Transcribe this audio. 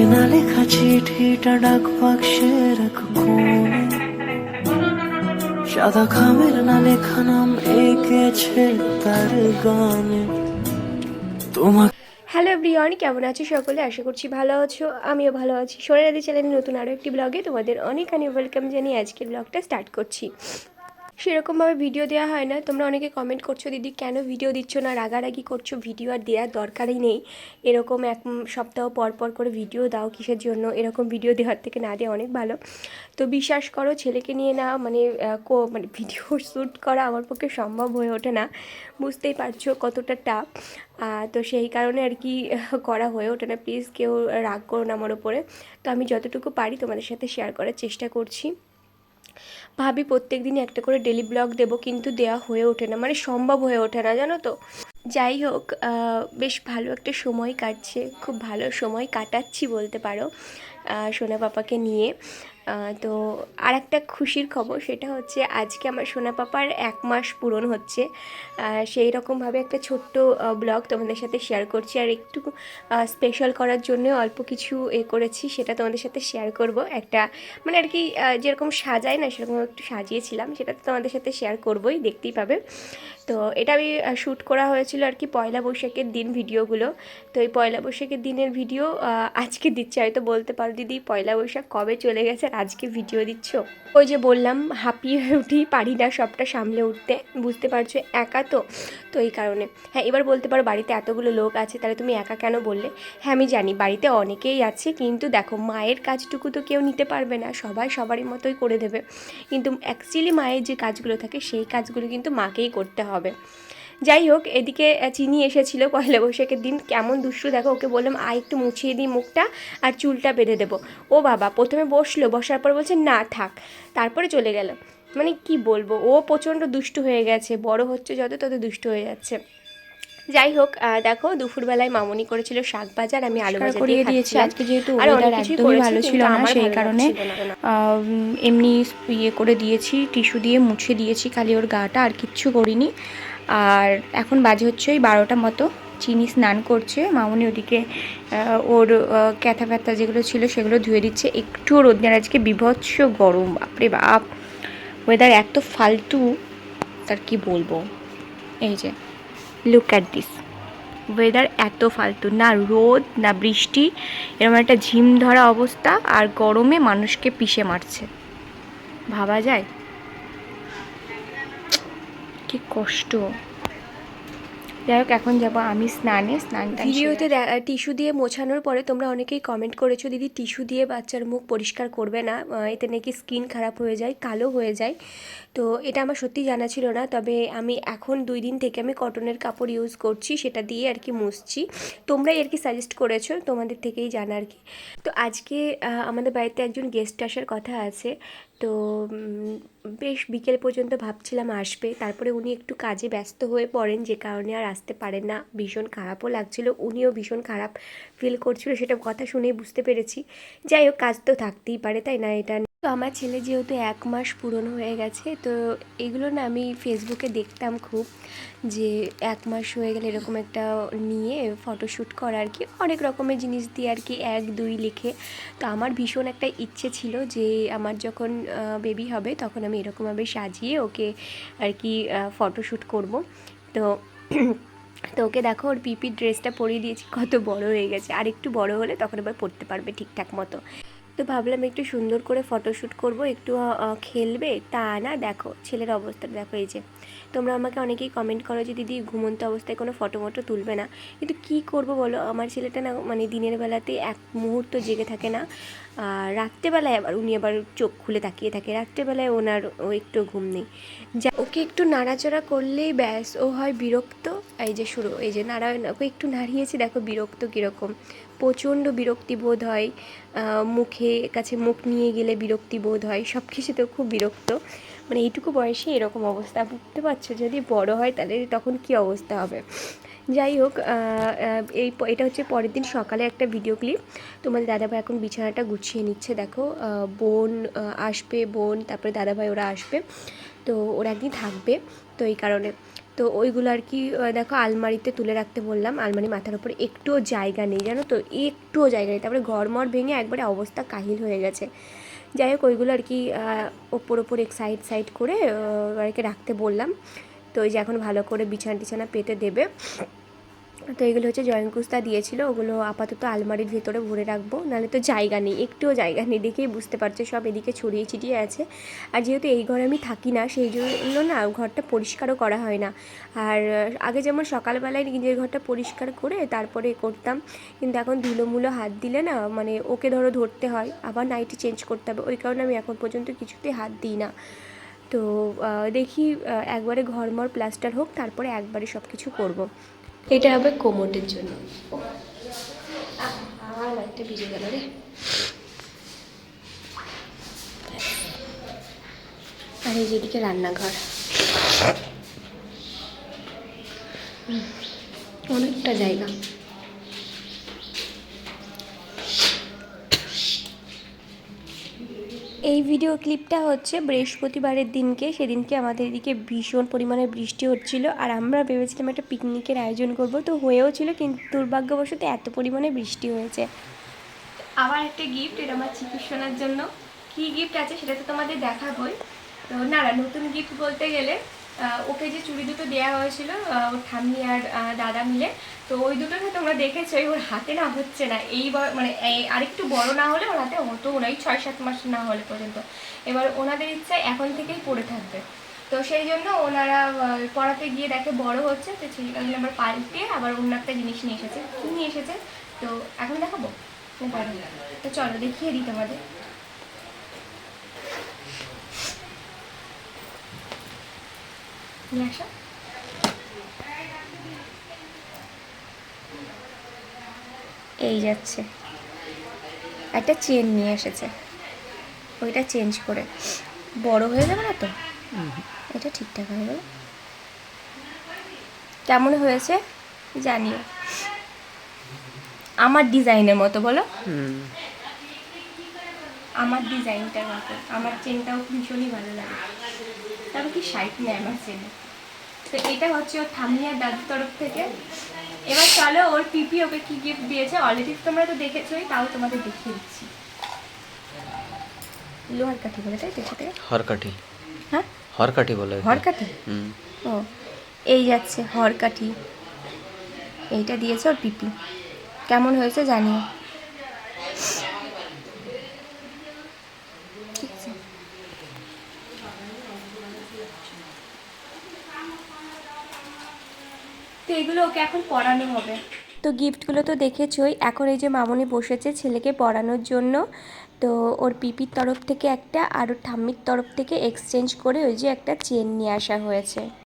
চেনা লেখা চিঠিটা ডাক বাক্সের এক কোণে সাদা খামের না লেখা নাম এঁকেছে তার গানে তোমাকে হ্যালো এভরিওয়ান কেমন আছো সকলে? আশা করছি ভালো আছো, আমিও ভালো আছি। সোনারাদি চ্যানেলের নতুন আরও একটি ব্লগে তোমাদের অনেক অনেক ওয়েলকাম জানিয়ে আজকের ব্লগটা স্টার্ট করছি। সেরকমভাবে ভিডিও দেওয়া হয় না। তোমরা অনেকে কমেন্ট করছ, দিদি, কেন ভিডিও দিচ্ছ না? রাগারাগি করছ? ভিডিও আর দেওয়ার দরকারই নেই। এরকম এক সপ্তাহ পর পর করে ভিডিও দাও কিসের জন্য? এরকম ভিডিও দেওয়ার থেকে না দেওয়া অনেক ভালো। তো বিশ্বাস করো, ছেলেকে নিয়ে না মানে মানে ভিডিও শ্যুট করা আমার পক্ষে সম্ভব হয়ে ওঠে না। বুঝতেই পারছ কতটা টাফ তো সেই কারণে আর কি করা হয়ে ওঠে না। প্লিজ কেউ রাগ করো না আমার ওপরে তো আমি যতটুকু পারি তোমাদের সাথে শেয়ার করার চেষ্টা করছি। ভাবি প্রত্যেক দিনই একটা করে ডেলি ব্লগ দেবো, কিন্তু দেওয়া হয়ে ওঠে না। মানে সম্ভব হয়ে ওঠে না, জানো তো? যাই হোক বেশ ভালো একটা সময় কাটছে, খুব ভালো সময় কাটাচ্ছি বলতে পারো। সোনা পাপাকে নিয়ে। তো আর একটা খুশির খবর সেটা হচ্ছে আজকে আমার সোনা পাপার এক মাস পূরণ হচ্ছে। সেই রকমভাবে একটা ছোট্ট ব্লগ তোমাদের সাথে শেয়ার করছি। আর একটু স্পেশাল করার জন্য অল্প কিছু এ করেছি, সেটা তোমাদের সাথে শেয়ার করব। একটা মানে আর কি যেরকম সাজায় না, সেরকম একটু সাজিয়েছিলাম, সেটা তো তোমাদের সাথে শেয়ার করবই, দেখতেই পাবে। তো এটা আমি শ্যুট করা হয়েছিল আর কি পয়লা বৈশাখের দিন ভিডিওগুলো তো এই পয়লা বৈশাখের দিনের ভিডিও আজকে দিচ্ছে, হয়তো বলতে পারো দিদি পয়লা বৈশাখ কবে চলে গেছে আজকে ভিডিও দিচ্ছ? ওই যে বললাম, হাঁপিয়ে উঠি, পারি না সবটা সামলে উঠতে। বুঝতে পারছ, একা তো। তো এই কারণে। হ্যাঁ এবার বলতে পারো, বাড়িতে এতগুলো লোক আছে, তাহলে তুমি একা কেন বললে? হ্যাঁ আমি জানি, বাড়িতে অনেকেই আছে, কিন্তু দেখো, মায়ের কাজটুকু তো কেউ নিতে পারবে না। সবাই সবারই মতোই করে দেবে। কিন্তু অ্যাকচুয়ালি মায়ের যে কাজগুলো থাকে, সেই কাজগুলো কিন্তু মাকেই করতে হবে। যাই হোক এদিকে চিনি এসেছিল পয়লা বৈশাখের দিন। কেমন দুষ্টু দেখো ওকে বললাম আয় একটু মুছিয়ে দিই মুখটা আর চুলটা বেঁধে দেবো। ও বাবা প্রথমে বসল বসার পর বলছে না থাক। তারপরে চলে গেল। মানে কি বলব ও প্রচণ্ড দুষ্টু হয়ে গেছে বড় হচ্ছে যত তত দুষ্টু হয়ে যাচ্ছে। যাই হোক আহ, দেখো দুপুরবেলায় মামনি করেছিল শাক বাজার আমি আলু ভাজা করিয়ে দিয়েছি। আজকে যেহেতু ওয়েদার একদমই ভালো ছিল না আমার সেই কারণে এমনি ইয়ে করে দিয়েছি টিস্যু দিয়ে মুছে দিয়েছি খালি ওর গাটা আর কিচ্ছু করিনি। আর এখন বাজে হচ্ছে ওই বারোটা মতো। চিনি স্নান করছে। মামনি ওদিকে ওর ক্যাথা ফ্যাথা যেগুলো ছিল সেগুলো ধুয়ে দিচ্ছে। একটু রোদ নেই আর আজকে বিভৎস গরম। বাপরে বাপ। ওয়েদার এত ফালতু, তার কি বলব? এই যে লুক অ্যাট দিস ওয়েদার এত ফালতু, না রোদ, না বৃষ্টি, এরকম একটা ঝিম ধরা অবস্থা। আর গরমে মানুষকে পিষে মারছে। ভাবা যায়? কি কষ্ট। যাই হোক, এখন যাব আমি স্নানে স্নানটা ভিডিওতে টিস্যু দিয়ে মোছানোর পরে তোমরা অনেকেই কমেন্ট করেছ, দিদি, টিস্যু দিয়ে বাচ্চার মুখ পরিষ্কার করবে না এতে নাকি স্কিন খারাপ হয়ে যায়, কালো হয়ে যায়। তো এটা আমার সত্যি জানা ছিল না, তবে আমি এখন দুই দিন থেকে আমি কটনের কাপড় ইউজ করছি, সেটা দিয়ে আর কি মুছছি। তোমরাই আর কি সাজেস্ট করেছ, তোমাদের থেকেই জানা আর কি। তো আজকে আমাদের বাড়িতে একজন গেস্ট আসার কথা আছে, তো বেশ বিকেল পর্যন্ত ভাবছিলাম আসবে, তারপরে উনি একটু কাজে ব্যস্ত হয়ে পড়েন, যে কারণে আর আসতে পারেন না। ভীষণ খারাপও লাগছিল। উনিও ভীষণ খারাপ ফিল করছিল, সেটা কথা শুনেই বুঝতে পেরেছি। যাই হোক, কাজ তো থাকতেই পারে, তাই না? এটা তো আমার ছেলে যেহেতু এক মাস পূরণ হয়ে গেছে, তো এগুলো না আমি ফেসবুকে দেখতাম খুব যে এক মাস হয়ে গেলে এরকম একটা নিয়ে ফটোশ্যুট করা আর কি। অনেক রকমের জিনিস দিয়ে আর কি, এক, দুই লিখে। তো আমার ভীষণ একটা ইচ্ছে ছিল যে আমার যখন বেবি হবে তখন আমি এরকমভাবে সাজিয়ে ওকে আর কি ফটোশ্যুট করব। তো তো ওকে দেখো ওর পিপি ড্রেসটা পরিয়ে দিয়েছি, কত বড় হয়ে গেছে। আর একটু বড় হলে তখন এবার পরতে পারবে ঠিকঠাক মতো। তো ভাবলাম একটু সুন্দর করে ফটোশ্যুট করব, একটু খেলবে। তা না, দেখো, ছেলের অবস্থা দেখো এই যে। তোমরা আমাকে অনেকেই কমেন্ট করো যে, দিদি, ঘুমন্ত অবস্থায় কোনো ফটো মটো তুলবে না। কিন্তু কি করব বলো? আমার ছেলেটা না মানে দিনের বেলাতে এক মুহূর্ত জেগে থাকে না। আর রাত্রেবেলায় আবার উনি আবার চোখ খুলে তাকিয়ে থাকে। রাত্রেবেলায় ওনার ও একটু ঘুম নেই। যা, ওকে একটু নাড়াচাড়া করলেই ব্যাস, ও হয় বিরক্ত। এই যে শুরু, এই যে নাড়া ওকে একটু নাড়িয়েছি, দেখো বিরক্ত কীরকম। প্রচণ্ড বিরক্তি বোধ হয় মুখে কাছে মুখ নিয়ে গেলে বিরক্তি বোধ হয় সব কিছুতেও খুব বিরক্ত। মানে এইটুকু বয়সে এরকম অবস্থা, বুঝতে পারছ? যদি বড় হয় তাহলে তখন কি অবস্থা হবে? যাই হোক এই এটা হচ্ছে পরের দিন সকালে একটা ভিডিও ক্লিপ তোমাদের দাদাভাই এখন বিছানাটা গুছিয়ে নিচ্ছে, দেখো বোন আসবে, বোন, তারপরে দাদাভাই ওরা আসবে, তো ওরা একদিন থাকবে, তো এই কারণে। তো ওইগুলো আর কি দেখো আলমারিতে তুলে রাখতে বললাম। আলমারি মাথার উপর একটুও জায়গা নেই, জানো তো? একটুও জায়গা নেই। তারপরে ঘরমর ভেঙে একবারে অবস্থা কাহিল হয়ে গেছে। যাই হোক, ওইগুলো আর কি ওপর ওপর এক সাইড সাইড করে আর কি রাখতে বললাম। তো ওই যে এখন ভালো করে বিছানা টিছানা পেতে দেবে। তো এগুলো হচ্ছে জয়েন জয়ঙ্কুস্তা দিয়েছিল, ওগুলো আপাতত আলমারির ভেতরে ভরে রাখব, নাহলে তো জায়গা নেই, একটুও জায়গা নেই দেখেই বুঝতে পারছ, সব এদিকে ছড়িয়ে ছিটিয়ে আছে। আর যেহেতু এই ঘরে আমি থাকি না, সেই জন্য না ঘরটা পরিষ্কারও করা হয় না। আর আগে যেমন সকালবেলায় নিজের ঘরটা পরিষ্কার করে তারপরে করতাম, কিন্তু এখন ধুলোমুলো হাত দিলে না মানে ওকে ধরো ধরতে হয়, আবার নাইটি চেঞ্জ করতে হবে, ওই কারণে আমি এখন পর্যন্ত কিছুতেই হাত দিই না। তো দেখি একবারে ঘরমর প্লাস্টার হোক, তারপরে একবারে সব কিছু করব। এটা হবে কোমোটের জন্য। আমার একটা ভিজে গেল রে। আর এই যেদিকে রান্নাঘর। অনেকটা জায়গা। এই ভিডিও ক্লিপটা হচ্ছে বৃহস্পতিবারের দিনকে। সেদিনকে আমাদের এদিকে ভীষণ পরিমাণে বৃষ্টি হচ্ছিল আর আমরা ভেবেছিলাম একটা পিকনিকের আয়োজন করব। তো হয়েও ছিল কিন্তু দুর্ভাগ্যবশত এত পরিমাণে বৃষ্টি হয়েছে। আবার একটা গিফট এটা আমার চিকিৎসনার জন্য। কি গিফট আছে সেটা তো তোমাদের দেখাবই। তো না নতুন গিফট বলতে গেলে ওকে যে চুড়ি দুটো দেওয়া হয়েছিল ওর ঠাম্মি আর দাদা মিলে, তো ওই দুটো তো তোমরা দেখেছোই ওর হাতে না হচ্ছে না, এই মানে আরেকটু বড় না হলে ওর হাতে হতো এই ছয় সাত মাস না হলে পর্যন্ত। এবার ওনাদের ইচ্ছা এখন থেকেই পড়ে থাকবে। তো সেই জন্য ওনারা পড়াতে গিয়ে দেখে বড় হচ্ছে, তো সেই কারণে আবার পাল্টে আবার অন্য একটা জিনিস নিয়ে এসেছে, কী নিয়ে এসেছে, তো এখন দেখাবো? না তো চলো, দেখিয়ে দিই তোমাদের। নিয়ে আসো। এই যাচ্ছে। একটা চেন নিয়ে এসেছে। ওইটা চেঞ্জ করে। বড় হয়ে যাবে না তো? এটা ঠিকঠাক হয়ে গেল। কেমন হয়েছে? জানিও। আমার ডিজাইনের মতো বলো। আমার ডিজাইনটার মতো। আমার চেনটাও ভীষণই ভালো লাগে। তবে কি শাইট নেই আমার চেনে তো এটা হচ্ছে ওর ঠাম্মি আর দাদুর তরফ থেকে। এবার চলো ওর পিপি ওকে কি গিফট দিয়েছে? অলরেডি তোমরা তো দেখেছোই তাও তোমাদের দেখিয়ে দিচ্ছি। লোহার কাঠি বলে তাই তো থেকে হরকাঠি। হ্যাঁ? হরকাঠি বলে। হরকাঠি? হুম। ও এই যাচ্ছে হরকাঠি। এইটা দিয়েছে ওর পিপি। কেমন হয়েছে জানিও ঠিক আছে তো এগুলো ওকে এখন পড়ানো হবে। তো গিফটগুলো তো দেখেছই। এখন এই যে মামনি বসেছে ছেলেকে পড়ানোর জন্য, তো ওর পিপির তরফ থেকে একটা আর ওর ঠাম্মির তরফ থেকে এক্সচেঞ্জ করে ওই যে একটা চেন নিয়ে আসা হয়েছে।